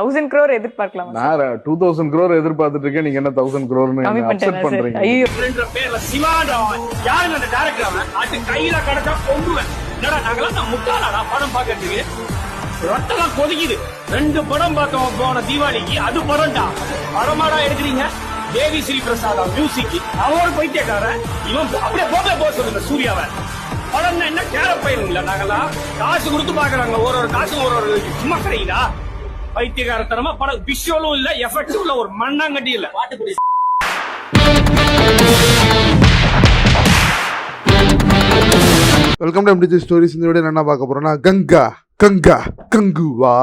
Thousand crore எதிர்பார்க்கலாம் நான் two thousand crore எதிர்பார்த்துட்டு இருக்கேன். நீங்க என்ன தௌசண்ட் க்ரோர்னு கம்மி அப்செட் பண்றீங்க? ஐயோ. பேர்ல சிவாண்டா யாருங்க அந்த டேரக்டர் அவன்? அது கையில கிடைச்சா கொண்டுவேன் என்னடா நாங்களாம் நான் முட்டாளாடா படம் பாக்கிறதுக்கு ரொட்டெல்லாம் கொதிக்குது. ரெண்டு படம் பார்த்தோம் போன தீபாவளிக்கு அது படம்டா. படமாடா எடுக்கிறீங்க? தேவி ஸ்ரீ பிரசாதா மியூசிக் அவன் பைத்தியக்காரன். இவன் அப்படியே போக போக சொல்லுங்க சூர்யாவை. படம்னா என்ன? கேர பயிருங்களா நாங்களாம் காசு கொடுத்து பாக்குறாங்க ஒரு ஒரு காசு ஒரு ஒரு சும்மா கிடைக்குதா பைத்தியக்காரத்தனமா படம் விஷுவலும் இல்ல எஃபெக்டும் இல்ல ஒரு மண்ணாங்கட்டி இல்ல. வெல்கம் டு எம்டிஜி ஸ்டோரிஸ் இந்த வீடியோ என்ன பார்க்க போறோம்னா கங்கா கங்கா கங்குவா.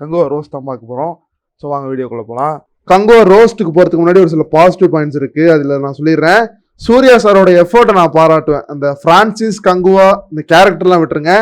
கங்குவா ரோஸ்ட் தான் பார்க்க போறோம். ஸோ வாங்க வீடியோக்குள்ள போகலாம் கங்குவா ரோஸ்ட்டுக்கு போகிறதுக்கு முன்னாடி ஒரு சில பாசிட்டிவ் பாயிண்ட்ஸ் இருக்கு. அதில் நான் சொல்லிடுறேன். சூர்யா சாரோட எஃபர்ட்டை நான் பாராட்டுவேன். அந்த பிரான்சிஸ் கங்குவா இந்த கேரக்டர்லாம் விட்டுருங்க.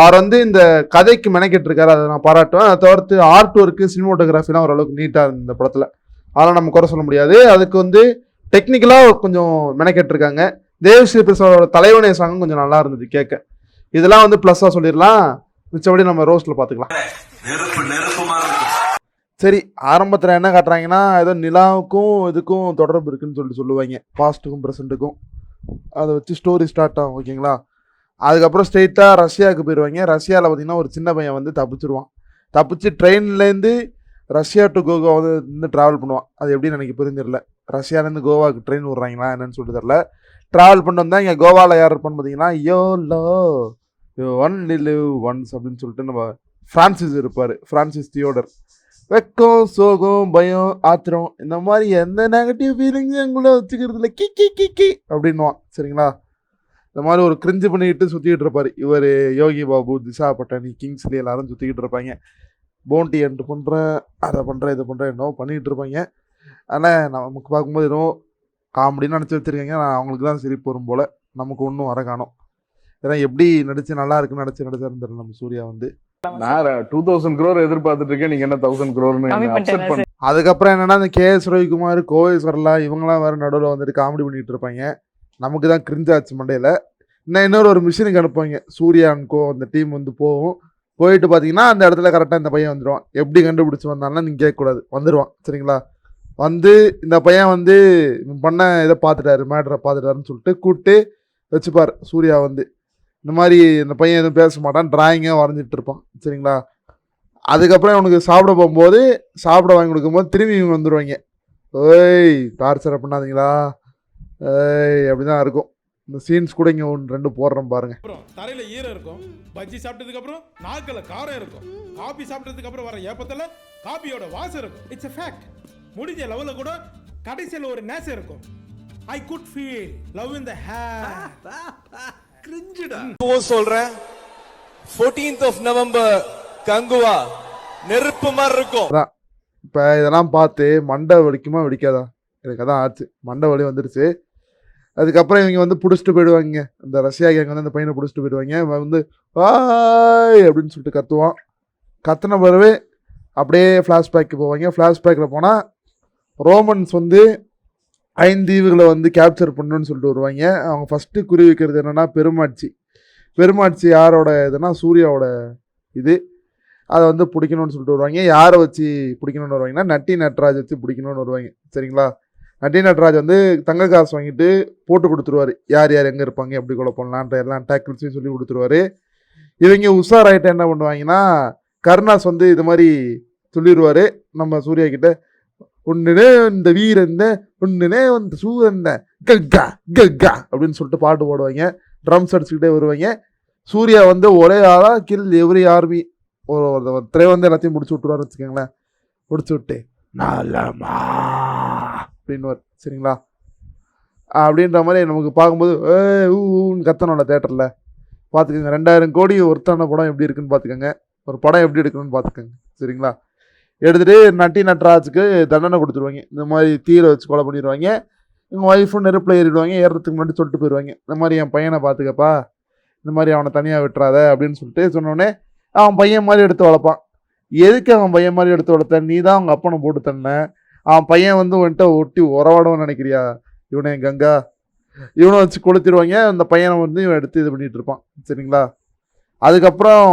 அவர் வந்து இந்த கதைக்கு மெனக்கிட்டு இருக்காரு. அதை நான் பாராட்டுவேன். அதை தவிர்த்து ஆர்ட் ஒர்க்கு சினிமோட்டோகிராஃபிலாம் ஓரளவுக்கு நீட்டாக இருந்தது இந்த படத்தில். அதெல்லாம் நம்ம குறை சொல்ல முடியாது. அதுக்கு வந்து டெக்னிக்கலாக கொஞ்சம் மெனக்கெட்டு இருக்காங்க. தேவஸ்ரீ பிரசாதோட தலைவனே சாங்கும் கொஞ்சம் நல்லா இருந்தது கேட்க. இதெல்லாம் வந்து ப்ளஸ்ஸாக சொல்லிடலாம். மிச்சபடி நம்ம ரோஸ்ட்டில் பார்த்துக்கலாம் சரி ஆரம்பத்தில் என்ன காட்டுறாங்கன்னா ஏதோ நிலாவுக்கும் இதுக்கும் தொடர்பு இருக்குன்னு சொல்லிட்டு சொல்லுவாங்க. பாஸ்ட்டுக்கும் ப்ரெசண்ட்டுக்கும் அதை வச்சு ஸ்டோரி ஸ்டார்ட் ஆகும் ஓகேங்களா அதுக்கப்புறம் ஸ்ட்ரெயிட்டாக ரஷ்யாவுக்கு போயிடுவாங்க ரஷ்யாவில் பார்த்தீங்கன்னா ஒரு சின்ன பையன் வந்து தப்பிச்சிருவான். தப்பிச்சு ட்ரெயின்லேருந்து ரஷ்யா டு கோவா வந்து இருந்து ட்ராவல் பண்ணுவான். அது எப்படின்னு எனக்கு புரிஞ்சிடல ரஷ்யாலேருந்து கோவாவுக்கு ட்ரெயின் விட்றாங்களா என்னன்னு சொல்லிட்டு தெரில ட்ராவல் பண்ணிட்டு வந்தால் இங்கே கோவாவில் யார் இருப்பான்னு பார்த்தீங்கன்னா yo lo one live once அப்படின்னு சொல்லிட்டு நம்ம ஃப்ரான்சிஸ் இருப்பார். ஃப்ரான்சிஸ் தியோடர் வெக்கம் சோகம் பயம் ஆத்திரம் இந்த மாதிரி எந்த நெகட்டிவ் ஃபீலிங்ஸும் எங்களை வச்சுக்கிறது இல்லை கி கி கி கி அப்படின்வான் சரிங்களா? இந்த மாதிரி ஒரு கிரிஞ்சு பண்ணிக்கிட்டு சுற்றிக்கிட்டு இருப்பார். இவர் யோகி பாபு திசா பட்டானி கிங்ஸ்லி எல்லாரும் சுற்றிக்கிட்டு இருப்பாங்க. போண்டி என்ட்டு பண்ணுறேன் அதை பண்ணுறேன் இதை பண்ணுறேன் என்னவோ பண்ணிக்கிட்டு இருப்பாங்க. ஆனால் நமக்கு பார்க்கும்போது என்னவோ காமெடின்னு நினச்சி வச்சுருக்காங்க. நான் அவங்களுக்கு தான் சிரிப்பு வரும் போல். நமக்கு ஒன்றும் வர காணோம். ஏன்னா எப்படி நடிச்சு நல்லா இருக்குன்னு நடிச்சு நடிச்சாருன்னு தெரியல நம்ம சூர்யா வந்து. நான் டூ தௌசண்ட் க்ரோர் எதிர்பார்த்துட்டு இருக்கேன். நீங்க என்ன தௌசண்ட் க்ரோர்னு அதுக்கப்புறம் என்னன்னா இந்த கே எஸ் ரவிக்குமார் கோவை சரலா இவங்கெல்லாம் வேற நடுவில் வந்துட்டு காமெடி பண்ணிட்டு இருப்பாங்க. நமக்கு தான் கிரிஞ்சாச்சு மண்டையில். இன்னும் இன்னொரு ஒரு மிஷினுக்கு அனுப்புவாங்க. சூர்யான்கோ அந்த டீம் வந்து போகும். போயிட்டு பார்த்தீங்கன்னா அந்த இடத்துல கரெக்டாக இந்த பையன் வந்துடுவான் எப்படி கண்டுபிடிச்சி வந்தாலும் நீங்கள் கேட்கக்கூடாது. வந்துடுவான் சரிங்களா? வந்து இந்த பையன் வந்து இவன் பண்ண இதை பார்த்துட்டாரு மேட்ரை பார்த்துட்டாருன்னு சொல்லிட்டு கூப்பிட்டு வச்சுப்பார். சூர்யா வந்து. இந்த மாதிரி இந்த பையன் எதுவும் பேச மாட்டான் டிராயிங்காக வரைஞ்சிட்டு இருப்பான். சரிங்களா? அதுக்கப்புறம் இவனுக்கு சாப்பிட போகும்போது சாப்பிட வாங்கி கொடுக்கும்போது திரும்பி இவங்க வந்துடுவாங்க ஓய் டார்ச்சர் பண்ணாதீங்களா? ஏய் அப்படிதான் இருக்கும். இந்த சீன்ஸ் கூட இங்கே ஒன்று ரெண்டு போடுறோம் பாருங்க. அப்புறம் தரையில ஈரம் இருக்கும். பஜ்ஜி சாப்பிட்டதுக்கு அப்புறம் நாக்குல காரம் இருக்கும். காபி சாப்பிட்டதுக்கு அப்புறம் வர ஏப்பத்துல காபியோட வாசம் இருக்கும். It's a fact. முடிஞ்ச லெவல்ல கூட கடைசியில ஒரு நேசம் இருக்கும். I good feel love in the air இப்பவும் சொல்றேன். 14th ஆஃப் நவம்பர் கங்குவா நெருப்பு மாதிரி இருக்கும். இப்போ இதெல்லாம் பார்த்து மண்டை வலிக்குமா வெடிக்காதா? எனக்கு அதான் ஆச்சு. மண்டை வலி வந்துருச்சு. அதுக்கப்புறம் இவங்க வந்து பிடிச்சிட்டு போயிடுவாங்க. இந்த ரஷ்யா கேங்க வந்து அந்த பையனை பிடிச்சிட்டு போயிடுவாங்க. இவன் வந்து ஆய் அப்படின்னு சொல்லிட்டு கத்துவான். கத்தின பிறகு அப்படியே ஃப்ளாஷ்பேக்கு போவாங்க. ஃப்ளாஷ்பேக்கில் போனால் ரோமன்ஸ் வந்து ஐந்தீவுகளை வந்து கேப்சர் பண்ணணும்னு சொல்லிட்டு வருவாங்க. அவங்க ஃபஸ்ட்டு குறி வைக்கிறது என்னென்னா பெருமாட்சி. பெருமாட்சி யாரோட இதுனா சூர்யாவோட இது. அதை வந்து பிடிக்கணும்னு சொல்லிட்டு வருவாங்க. யாரை வச்சு பிடிக்கணும்னு வருவாங்கன்னா நட்டி நட்ராஜ் வச்சு பிடிக்கணும்னு வருவாங்க. சரிங்களா? நட்டி நட்ராஜ் வந்து தங்க காசு வாங்கிட்டு போட்டு கொடுத்துருவாரு. யார் யார் எங்கே இருப்பாங்க எப்படி கொலை பண்ணலான்ற எல்லாம் டேக்கிள்ஸையும் சொல்லி கொடுத்துருவாரு. இவங்க உஷாராயிட்ட என்ன பண்ணுவாங்கன்னா கருணாஸ் வந்து இது மாதிரி சொல்லிடுவாரு நம்ம சூர்யா கிட்ட ஒன்றுனே இந்த வீரந்த ஒன்றுனே வந்து சூரந்த கக்கா கக்கா அப்படின்னு சொல்லிட்டு பாட்டு போடுவாங்க. ட்ரம்ஸ் அடிச்சுக்கிட்டே வருவாங்க. சூர்யா வந்து ஒரே ஆளாக கில் எவ்ரி ஆர்மி ஒரு ஒரு திரை வந்து எல்லாத்தையும் முடிச்சு விட்டுருவாரு வச்சுக்கோங்களேன். முடிச்சு விட்டு நலமா அப்படின்னு சரிங்களா? அப்படின்ற மாதிரி நமக்கு பார்க்கும்போது ஏ ஊன்னு கத்தனோட தேட்டரில். பார்த்துக்கோங்க ரெண்டாயிரம் கோடி ஒருத்தான படம் எப்படி இருக்குன்னு பார்த்துக்கோங்க. ஒரு படம் எப்படி எடுக்கணும்னு பார்த்துக்கோங்க. சரிங்களா? எடுத்துகிட்டு நட்டி நட்ராஜுக்கு தண்டனை கொடுத்துருவாங்க. இந்த மாதிரி தீரை வச்சு கொலை பண்ணிடுவாங்க. எங்கள் ஒய்ஃபும் நெருப்பில் ஏறிடுவாங்க. ஏறுறதுக்கு முன்னாடி சொல்லிட்டு போயிடுவாங்க. இந்த மாதிரி என் பையனை பார்த்துக்கப்பா. இந்த மாதிரி அவனை தனியாக விட்டுறாத. அப்படின்னு சொல்லிட்டு சொன்னோடனே அவன் பையன் மாதிரி எடுத்து வளர்ப்பான். எதுக்கு அவன் பையன் மாதிரி எடுத்து வளர்த்த நீ தான் அவங்க அப்பனை போட்டு தன்ன. அவன் பையன் வந்து உன்கிட்ட ஒட்டி உறவாடவும் நினைக்கிறியா? இவனை கங்கா. இவனை வச்சு கொளுத்திடுவாங்க. அந்த பையனை வந்து இவன் எடுத்து இது பண்ணிகிட்ருப்பான் இருப்பான். சரிங்களா? அதுக்கப்புறம்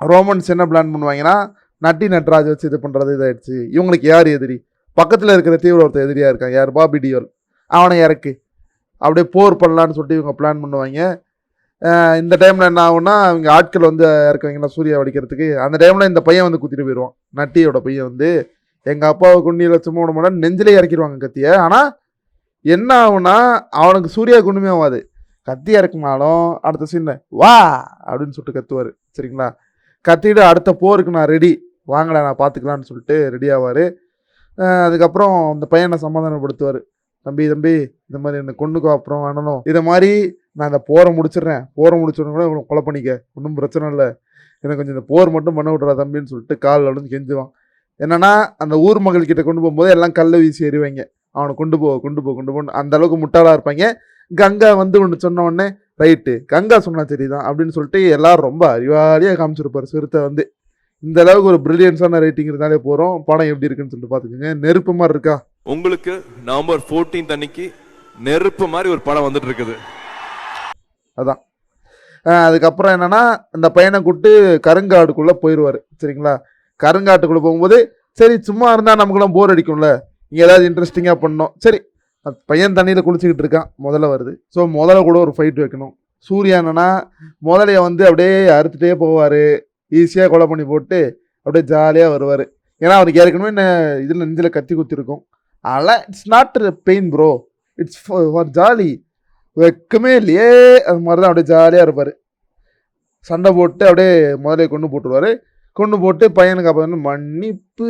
ரோமன்ஸ் என்ன பிளான் பண்ணுவாங்கன்னா நட்டி நட்ராஜ் வச்சு இது பண்ணுறது இதாகிடுச்சு இவங்களுக்கு யார் எதிரி? பக்கத்தில் இருக்கிற தீவிர ஒருத்தர் எதிரியாக இருக்கான். யார்? பாபி டியோல். அவனை இறக்கு. அப்படியே போர் பண்ணலான்னு சொல்லிட்டு இவங்க பிளான் பண்ணுவாங்க. இந்த டைமில் என்ன ஆகும்னா இவங்க ஆட்கள் வந்து இறக்குவாங்கன்னா சூர்யா வடிக்கிறதுக்கு. அந்த டைமில் இந்த பையன் வந்து குத்திட்டு போயிடுவான். நட்டியோட பையன் வந்து எங்கள் அப்பாவை குண்ணியில் சும்மா விட மாட்டேன் நெஞ்சிலே இறக்கிடுவாங்க கத்தியை. ஆனால் என்ன ஆகும்னா அவனுக்கு சூர்யா குண்டுமே ஆகாது. கத்தி இறக்குனாலும் அடுத்த சீனில் வா! அப்படின்னு சொல்லிட்டு கத்துவார். சரிங்களா? கத்திட்டு அடுத்த போருக்கு நான் ரெடி வாங்கடா நான் பார்த்துக்கலான்னு சொல்லிட்டு ரெடி ஆவார். அதுக்கப்புறம் அந்த பையனை சமாதானப்படுத்துவார். தம்பி தம்பி இந்த மாதிரி என்னை கொண்டுக்கோ அப்புறம் வேணணும் இதை மாதிரி நான் இந்த போரை முடிச்சிடுறேன். போரை முடிச்சோன்னு கூட இவனை கொலை பண்ணிக்க. ஒன்றும் பிரச்சனை இல்லை. எனக்கு கொஞ்சம் இந்த போர் மட்டும் பண்ண விட்றா தம்பின்னு சொல்லிட்டு காலில் விழுந்து கெஞ்சுவான். என்னன்னா அந்த ஊர் மக்கள் கிட்ட கொண்டு போகும்போது எல்லாம் கல்லை வீசி எறிவாங்க அவனை கொண்டு போ கொண்டு போ கொண்டு போன்னு அந்த அளவுக்கு முட்டாளாக இருப்பாங்க கங்கா வந்து ஒன்று சொன்ன உடனே ரைட்டு கங்கா சொன்னா சரிதான் அப்படின்னு சொல்லிட்டு எல்லாரும் ரொம்ப அறிவாளியாக காமிச்சிருப்பார் சிறுத்தை வந்து. இந்த அளவுக்கு ஒரு பிரில்லியன்ஸான ரைட்டிங் இருந்தாலே போகிறோம் படம் எப்படி இருக்குன்னு சொல்லிட்டு பார்த்துக்கோங்க நெருப்பு மாதிரி இருக்கா? உங்களுக்கு நவம்பர் 14th அன்னைக்கு நெருப்பு மாதிரி ஒரு படம் வந்துட்டு இருக்குது. அதான். அதுக்கப்புறம் என்னன்னா இந்த பையனை கூப்பிட்டு கருங்காட்டுக்குள்ளே போயிடுவார் சரிங்களா? கருங்காட்டுக்குள்ளே போகும்போது சரி சும்மா இருந்தால் நமக்குலாம் போர் அடிக்கும்ல. இங்கே ஏதாவது இன்ட்ரெஸ்டிங்காக பண்ணோம் சரி பையன் தண்ணியில் குளிச்சுக்கிட்டு இருக்கான். முதல்ல வருது. ஸோ முதல்ல கூட ஒரு ஃபைட் வைக்கணும். சூரியனா முதலையை வந்து அப்படியே அறுத்துட்டே போவார். ஈஸியாக கொலை பண்ணி போட்டு அப்படியே ஜாலியாக வருவார். ஏன்னா அவருக்கு ஏற்கனவே என்ன இதில் நெஞ்சில் கத்தி குத்திருக்கும். அதெல்லாம் it's not pain bro it's for jolly வெக்கமே இல்லையே. அது மாதிரி தான் அப்படியே ஜாலியாக இருப்பார். சண்டை போட்டு அப்படியே முதலையை கொண்டு போட்டுருவாரு. கொண்டு போட்டு பையனுக்கு அப்போ வந்து மன்னிப்பு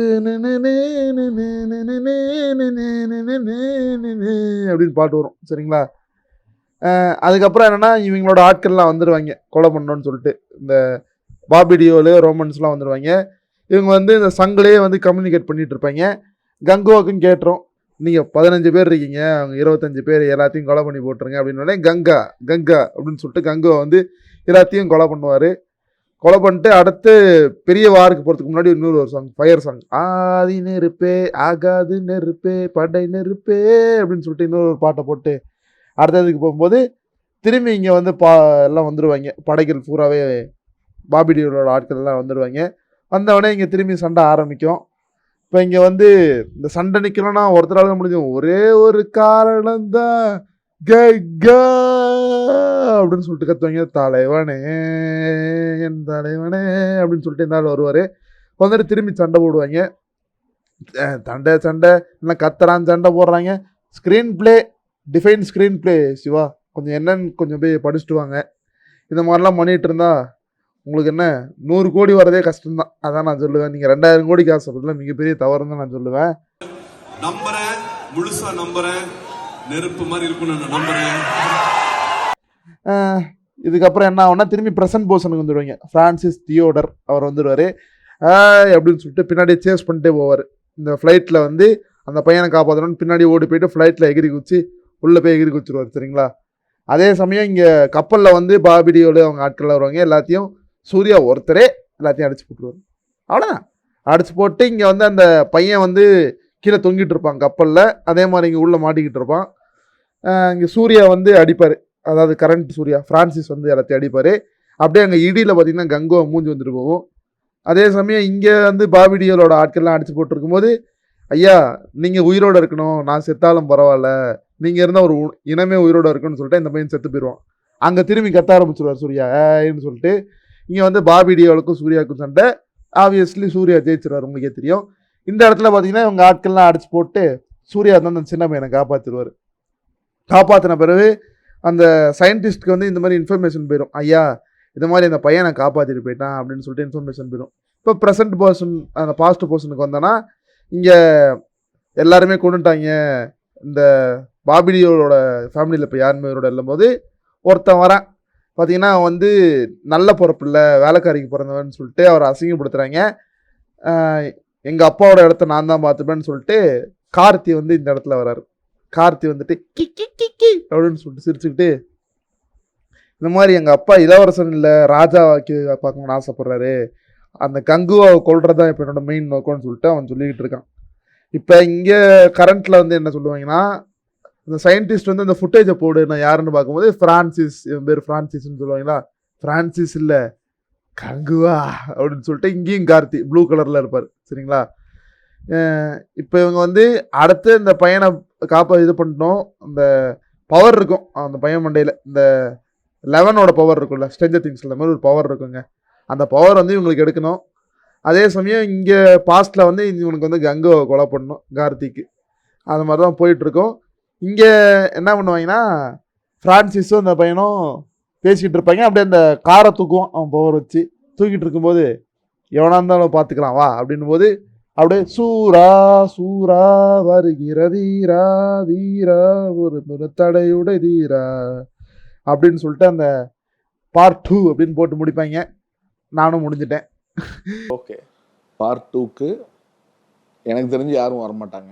அப்படின்னு பாட்டு வரும் சரிங்களா அதுக்கப்புறம் என்னென்னா இவங்களோட ஆட்கள்லாம் வந்துடுவாங்க கொலை பண்ணோன்னு சொல்லிட்டு இந்த பாபிடியோலு ரோமன்ஸ்லாம் வந்துடுவாங்க இவங்க வந்து இந்த சங்கிலே வந்து கம்யூனிகேட் பண்ணிகிட்டு இருப்பாங்க கங்குவாக்கும் கேட்டுரும் நீங்கள் பதினஞ்சு பேர் இருக்கீங்க அவங்க இருபத்தஞ்சு பேர் எல்லாத்தையும் கொலை பண்ணி போட்டுருங்க அப்படின்னு கங்கா கங்கா அப்படின்னு சொல்லிட்டு கங்குவா வந்து எல்லாத்தையும் கொலை பண்ணுவார் கொலை பண்ணிட்டு அடுத்து பெரிய வாருக்கு போகிறதுக்கு முன்னாடி இன்னொரு ஒரு சாங் ஃபயர் சாங் ஆதி நெருப்பே ஆகாது நெருப்பே படை நெருப்பே அப்படின்னு சொல்லிட்டு இன்னொரு ஒரு பாட்டை போட்டு அடுத்ததுக்கு போகும்போது திரும்பி இங்கே வந்து பா எல்லாம் வந்துடுவாங்க படைகள் பூராவே பாபிடியோட ஆட்கள் எல்லாம் வந்துடுவாங்க வந்தவொடனே இங்கே திரும்பி சண்டை ஆரம்பிக்கும். இப்போ இங்கே வந்து இந்த சண்டை நிற்கணும்னா ஒருத்தரால முடிஞ்சோம். ஒரே ஒரு காரணம் தான் கங்கா அப்படின்னு சொல்லிட்டு கத்துவாங்க. தலைவனே என் தலைவனே அப்படின்னு சொல்லிட்டு இந்த ஆள் வருவார். வந்துட்டு திரும்பி சண்டை போடுவாங்க. சண்டை சண்டை. இல்லை கத்துறான் சண்டை போடுறாங்க. Screenplay define screenplay Siva. கொஞ்சம் என்னன்னு கொஞ்சம் போய் படிச்சுட்டு வாங்க. இந்த மாதிரிலாம் பண்ணிகிட்டு இருந்தா உங்களுக்கு என்ன நூறு கோடி வரதே கஷ்டம்தான். அதான் நான் சொல்லுவேன். நீங்கள் ரெண்டாயிரம் கோடிக்கு ஆசைப்படல மிகப்பெரிய தவறுன்னு தான் நான் சொல்லுவேன். நம்புறேன். முழுசா நம்புறேன். நெருப்பு மாதிரி இருக்கும்னு நான் நம்புறேன். இதுக்கப்புறம் என்ன ஆகும்னா திரும்பி பிரசன்ட் போசனுக்கு வந்துடுவீங்க ஃப்ரான்சிஸ் தியோடர் அவர் வந்துடுவார் அப்படின்னு சொல்லிட்டு பின்னாடி சேஸ் பண்ணிட்டே போவார். இந்த ஃப்ளைட்டில் வந்து அந்த பையனை காப்பாற்றணும்னு பின்னாடி ஓடி போயிட்டு ஃப்ளைட்டில் எகிரி குச்சி உள்ளே போய் எகிரி குச்சிடுவார் சரிங்களா? அதே சமயம் இங்கே கப்பலில் வந்து பாபிடியோடு அவங்க ஆட்கள் வருவாங்க. எல்லாத்தையும் சூர்யா ஒருத்தரே எல்லாத்தையும் அடிச்சு போட்டுருவார். அவ்வளோதான் அடிச்சு போட்டு இங்கே வந்து அந்த பையன் வந்து கீழே தொங்கிட்டு இருப்பான் கப்பலில் அதே மாதிரி இங்கே உள்ளே மாட்டிக்கிட்டு இருப்பான். இங்கே சூர்யா வந்து அடிப்பார். அதாவது கரண்ட் சூர்யா ஃப்ரான்சிஸ் வந்து எல்லாத்தையும் அடிப்பார் அப்படியே அங்கே இடியில் பார்த்தீங்கன்னா கங்கோ மூஞ்சி வந்துட்டு போகும். அதே சமயம் இங்கே வந்து பாபிடியலோட ஆட்கள்லாம் அடிச்சு போட்டிருக்கும்போது ஐயா நீங்கள் உயிரோடு இருக்கணும் நான் செத்தாலும் பரவாயில்ல. நீங்கள் இருந்தால் ஒரு உ- இனமே உயிரோட இருக்குன்னு சொல்லிட்டு இந்த பையன் செத்து போயிடுவான் அங்கே திரும்பி கத்த ஆரம்பிச்சிருவார் சூர்யா ஏன்னு சொல்லிட்டு. இங்கே வந்து பாபிடியோளுக்கும் சூர்யாவுக்கும் சண்டை. ஆப்வியஸ்லி சூர்யா ஜெயிச்சிருவார் உங்களுக்கே தெரியும். இந்த இடத்துல பார்த்தீங்கன்னா இவங்க ஆட்கள்லாம் அடிச்சு போட்டு சூர்யா தான் அந்த சின்ன பையனை காப்பாற்றிடுவார் காப்பாற்றின பிறகு அந்த சயின்டிஸ்ட்க்கு வந்து இந்த மாதிரி இன்ஃபர்மேஷன் போயிடும் ஐயா இந்த மாதிரி அந்த பையனை காப்பாற்றிட்டு போயிட்டான் அப்படின்னு சொல்லிட்டு இன்ஃபர்மேஷன் போயிடும் இப்போ ப்ரெசன்ட் பர்சன் அந்த பாஸ்ட் பர்சனுக்கு வந்தோன்னா இங்கே எல்லாருமே கொண்டுட்டாங்க. இந்த பாபிடியோட ஃபேமிலியில் இப்போ யாருமே இவரோட இல்லும்போது ஒருத்தன் வரான். பார்த்தீங்கன்னா அவன் வந்து நல்ல பிறப்பில்ல வேலைக்காரிக்கு பிறந்தவன் சொல்லிட்டு அவரை அசிங்கப்படுத்துகிறாங்க எங்கள் அப்பாவோட இடத்த நான் தான் பார்த்துப்பேன்னு சொல்லிட்டு கார்த்தி வந்து இந்த இடத்துல வராரு. கார்த்தி வந்துட்டு கி கி கி கி அப்படின்னு சொல்லிட்டு சிரிச்சுக்கிட்டு இந்த மாதிரி எங்கள் அப்பா இளவரசன் இல்லை ராஜாவாக்கி பார்க்கணும்னு ஆசைப்படுறாரு. அந்த கங்குவாவை கொள்றது தான் இப்போ என்னோட மெயின் நோக்கம்னு சொல்லிட்டு அவன் சொல்லிக்கிட்டு இருக்கான். இப்போ இங்கே கரண்ட்டில் வந்து என்ன சொல்லுவாங்கன்னா இந்த சயின்டிஸ்ட் வந்து இந்த ஃபுட்டேஜை போடு நான் யாருன்னு பார்க்கும்போது ஃப்ரான்சிஸ் இவன் பேர் ஃப்ரான்சிஸ்ன்னு சொல்லுவாங்களா? ஃப்ரான்சிஸ் இல்லை கங்குவா அப்படின்னு சொல்லிட்டு இங்கேயும் கார்த்தி ப்ளூ கலரில் இருப்பார். சரிங்களா? இப்போ இவங்க வந்து அடுத்து இந்த பையனை காப்ப இது பண்ணிட்டோம். அந்த பவர் இருக்கும். அந்த பையன் மண்டையில். இந்த லெவனோட பவர் இருக்கும்ல. ஸ்ட்ரெஞ்சர் திங்ஸ் இந்த மாதிரி ஒரு பவர் இருக்குங்க. அந்த பவர் வந்து இவங்களுக்கு எடுக்கணும். அதே சமயம் இங்கே பாஸ்ட்டில் வந்து இவனுக்கு வந்து கங்குவை கொலை பண்ணணும். கார்த்திக்கு. அது மாதிரி தான் போயிட்டுருக்கோம். இங்கே என்ன பண்ணுவாங்கன்னா ஃப்ரான்சிஸும் அந்த பையனும் பேசிக்கிட்டு இருப்பாங்க. அப்படியே அந்த காரை தூக்குவான். அவன் பவர் வச்சு. தூக்கிட்டு இருக்கும்போது எவனாக இருந்தாலும் பார்த்துக்கலாம். வா அப்படின்னும் போது அப்படியே சூரா சூரா வருகிற தீரா தீரா ஒரு மிருத்தடையுடை தீரா அப்படின்னு சொல்லிட்டு அந்த பார்ட் டூ அப்படின்னு போட்டு முடிப்பாங்க. நானும் முடிஞ்சிட்டேன். ஓகே. பார்ட் டூக்கு எனக்கு தெரிஞ்சு யாரும் வரமாட்டாங்க.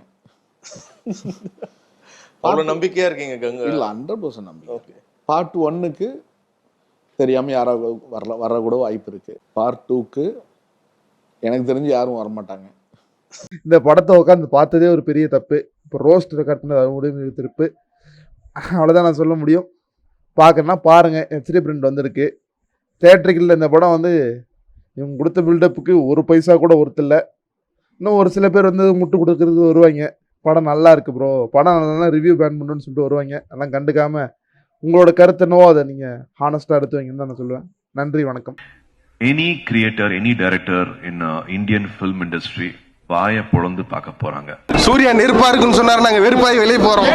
அவ்வளவு நம்பிக்கையா இருக்கீங்க கங்கு? இல்ல ஹண்ட்ரட் பர்சன்ட் நம்பி ஓகே. பார்ட் ஒன்னுக்கு தெரியாம யாராவது வரல வர கூட வாய்ப்பு இருக்கு. பார்ட் டூக்கு எனக்கு தெரிஞ்சு யாரும் வரமாட்டாங்க. இந்த படத்தை உட்காந்து பார்த்ததே ஒரு பெரிய தப்பு. இப்போ ரோஸ்ட் கட்டினது அது முடிவு திருப்பு. அவ்வளோதான் நான் சொல்ல முடியும். பார்க்கணுன்னா பாருங்கள் ஹெச்டி பிரிண்ட் வந்திருக்கு. தேட்டருக்கில் இந்த படம் வந்து இவங்க கொடுத்த பில்டப்புக்கு ஒரு பைசா கூட ஒருத்தர் இல்லை. இன்னும் ஒரு சில பேர் வந்து முட்டு கொடுக்கறது வருவாங்க. படம் நல்லா இருக்குது ப்ரோ படம் நல்லா ரிவ்யூ பேன் பண்ணுன்னு சொல்லிட்டு வருவாங்க. அதெல்லாம் கண்டுக்காமல் உங்களோட கருத்து என்னவோ அதை நீங்கள் ஹானஸ்ட்டாக எடுத்து வைங்கன்னு தான் நான் சொல்லுவேன். நன்றி வணக்கம். Any creator any director in Indian film industry வாயை பொழந்து பார்க்க போறாங்க. சூர்யா நெருப்பா இருக்குன்னு சொன்னாரு நாங்க வெறுப்பாய் வெளியே போறோம்.